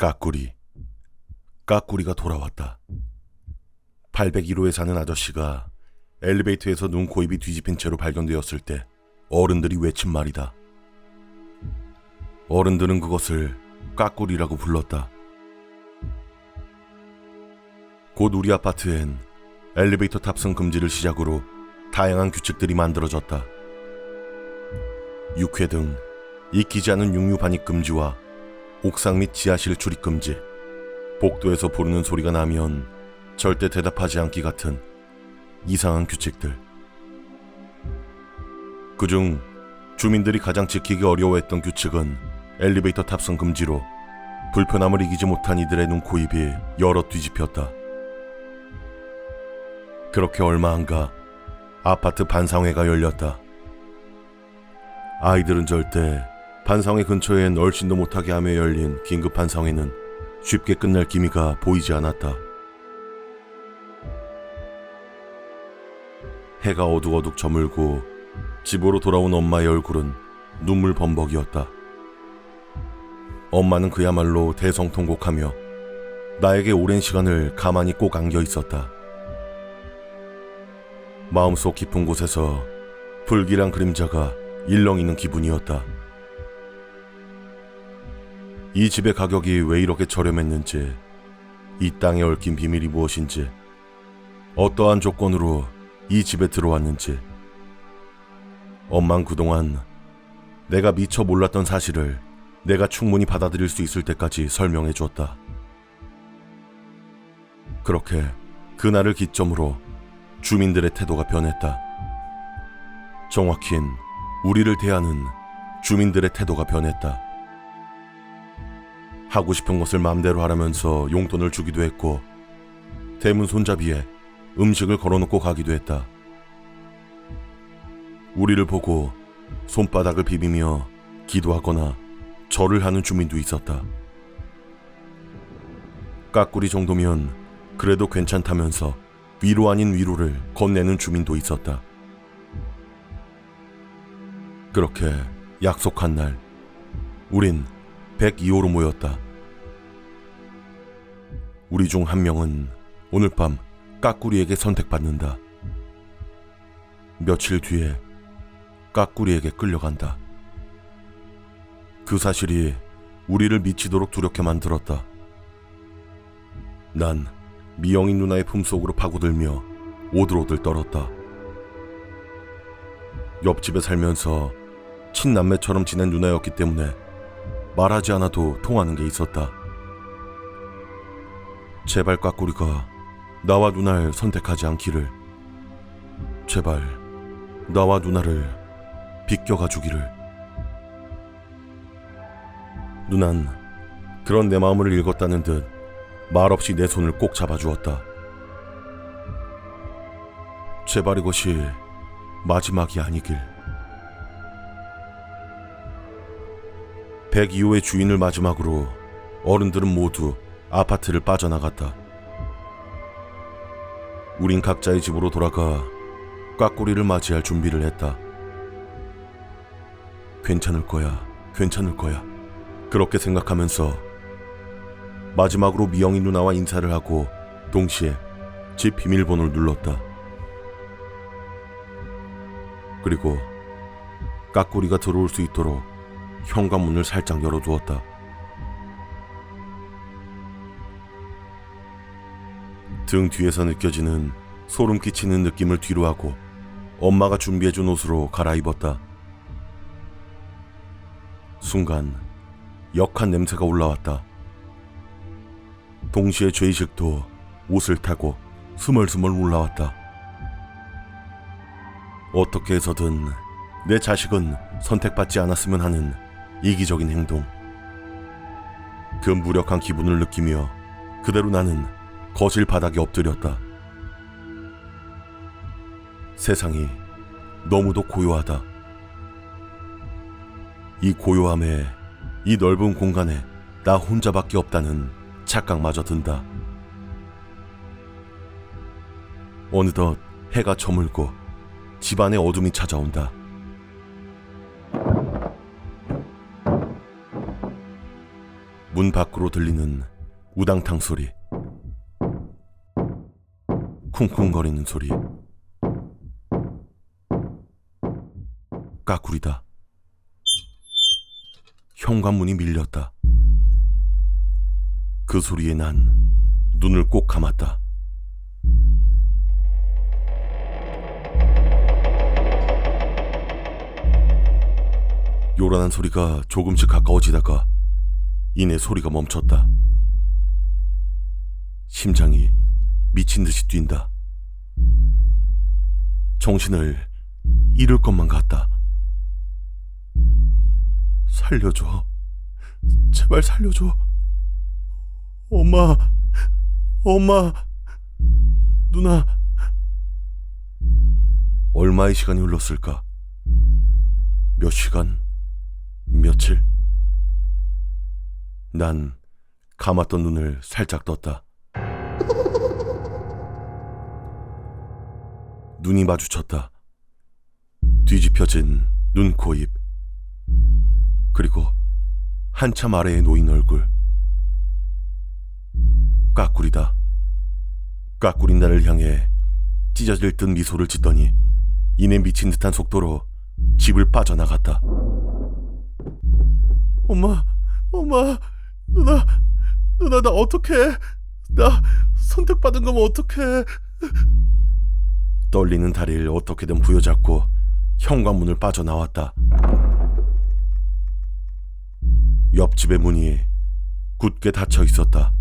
까꾸리. 까꾸리가 돌아왔다. 801호에 사는 아저씨가 엘리베이터에서 눈, 코, 입이 뒤집힌 채로 발견되었을 때 어른들이 외친 말이다. 어른들은 그것을 까꾸리라고 불렀다. 곧 우리 아파트엔 엘리베이터 탑승 금지를 시작으로 다양한 규칙들이 만들어졌다. 육회 등 익히지 않은 육류 반입 금지와 옥상 및 지하실 출입 금지, 복도에서 부르는 소리가 나면 절대 대답하지 않기 같은 이상한 규칙들. 그중 주민들이 가장 지키기 어려워했던 규칙은 엘리베이터 탑승 금지로 불편함을 이기지 못한 이들의 눈, 코, 입이 여러 뒤집혔다. 그렇게 얼마 안가 아파트 반상회가 열렸다. 아이들은 절대 반상회 근처엔 얼씬도 못하게 하며 열린 긴급 반상회는 쉽게 끝날 기미가 보이지 않았다. 해가 어둑어둑 저물고 집으로 돌아온 엄마의 얼굴은 눈물 범벅이었다. 엄마는 그야말로 대성통곡하며 나에게 오랜 시간을 가만히 꼭 안겨 있었다. 마음속 깊은 곳에서 불길한 그림자가 일렁이는 기분이었다. 이 집의 가격이 왜 이렇게 저렴했는지, 이 땅에 얽힌 비밀이 무엇인지, 어떠한 조건으로 이 집에 들어왔는지, 엄만 그동안 내가 미처 몰랐던 사실을 내가 충분히 받아들일 수 있을 때까지 설명해 주었다. 그렇게 그날을 기점으로 주민들의 태도가 변했다. 정확히는 우리를 대하는 주민들의 태도가 변했다. 하고 싶은 것을 마음대로 하라면서 용돈을 주기도 했고 대문 손잡이에 음식을 걸어놓고 가기도 했다. 우리를 보고 손바닥을 비비며 기도하거나 절을 하는 주민도 있었다. 까꾸리 정도면 그래도 괜찮다면서 위로 아닌 위로를 건네는 주민도 있었다. 그렇게 약속한 날, 우린 102호로 모였다. 우리 중 한 명은 오늘 밤 까꾸리에게 선택받는다. 며칠 뒤에 까꾸리에게 끌려간다. 그 사실이 우리를 미치도록 두렵게 만들었다. 난 미영이 누나의 품속으로 파고들며 오들오들 떨었다. 옆집에 살면서 친남매처럼 지낸 누나였기 때문에 말하지 않아도 통하는 게 있었다. 제발 까꾸리가 나와 누나를 선택하지 않기를. 제발 나와 누나를 비껴가 주기를. 누난 그런 내 마음을 읽었다는 듯 말없이 내 손을 꼭 잡아주었다. 제발 이것이 마지막이 아니길. 102호의 주인을 마지막으로 어른들은 모두 아파트를 빠져나갔다. 우린 각자의 집으로 돌아가 까꾸리를 맞이할 준비를 했다. 괜찮을 거야, 괜찮을 거야. 그렇게 생각하면서 마지막으로 미영이 누나와 인사를 하고 동시에 집 비밀번호를 눌렀다. 그리고 까꾸리가 들어올 수 있도록 현관문을 살짝 열어두었다. 등 뒤에서 느껴지는 소름 끼치는 느낌을 뒤로 하고 엄마가 준비해준 옷으로 갈아입었다. 순간 역한 냄새가 올라왔다. 동시에 죄의식도 옷을 타고 스멀스멀 올라왔다. 어떻게 해서든 내 자식은 선택받지 않았으면 하는 이기적인 행동. 그 무력한 기분을 느끼며 그대로 나는 거실 바닥에 엎드렸다. 세상이 너무도 고요하다. 이 고요함에 이 넓은 공간에 나 혼자밖에 없다는 착각마저 든다. 어느덧 해가 저물고 집안에 어둠이 찾아온다. 문 밖으로 들리는 우당탕 소리. 쿵쿵거리는 소리. 까꾸리다. 현관문이 밀렸다. 그 소리에 난 눈을 꼭 감았다. 요란한 소리가 조금씩 가까워지다가 이내 소리가 멈췄다. 심장이 미친 듯이 뛴다. 정신을 잃을 것만 같다. 살려줘. 제발 살려줘. 엄마, 엄마, 누나. 얼마의 시간이 흘렀을까? 몇 시간? 며칠? 난 감았던 눈을 살짝 떴다. 눈이 마주쳤다. 뒤집혀진 눈, 코, 입. 그리고 한참 아래에 놓인 얼굴. 까꾸리다. 까꾸린 나를 향해 찢어질 듯 미소를 짓더니 이내 미친 듯한 속도로 집을 빠져나갔다. 엄마, 엄마, 누나, 누나 나 어떡해? 나 선택받은 거면 어떡해? 떨리는 다리를 어떻게든 부여잡고 현관문을 빠져나왔다. 옆집의 문이 굳게 닫혀 있었다.